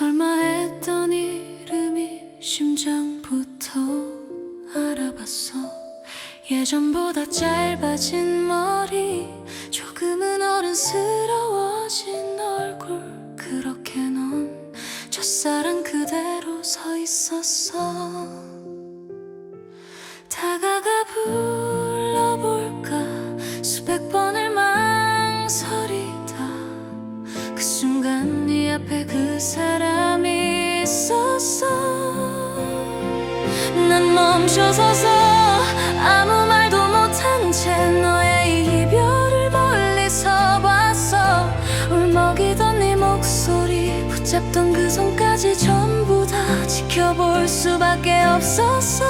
설마 했던 이름이 심장부터 알아봤어. 예전보다 짧아진 머리 조금은 어른스러워진 얼굴. 그렇게 넌 첫사랑 그대로 서 있었어 난 멈춰서서 아무 말도 못한 채 너의 이 이별을 멀리서 봤어. 울먹이던 네 목소리 붙잡던 그 손까지 전부 다 지켜볼 수밖에 없었어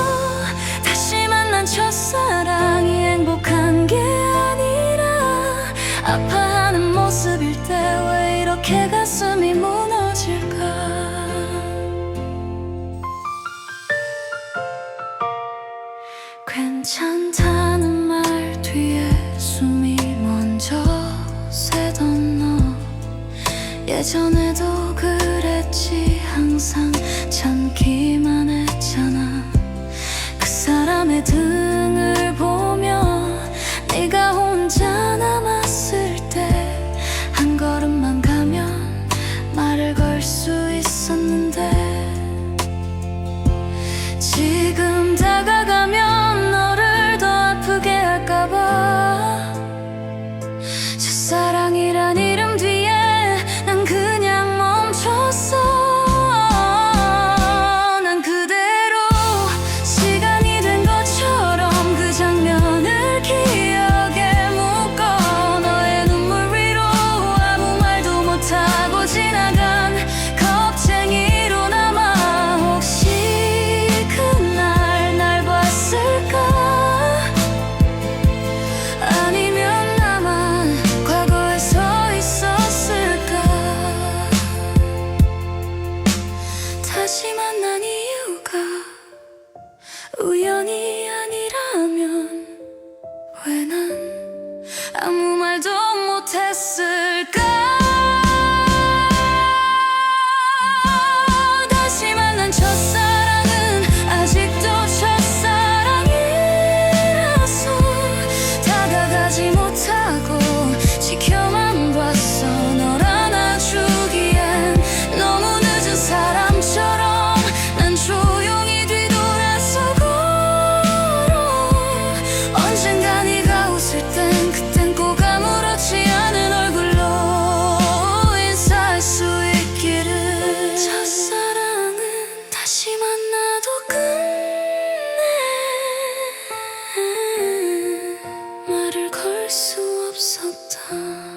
괜찮다는 말 뒤에 숨이 먼저 새던 너. 예전에도 그랬지 항상 참기만 했잖아. 그 사람의 등을 보며 네가 혼자 남았을 때 한 걸음만 가면 말을 걸 수 있었는데. 지금 다시 만 so upside down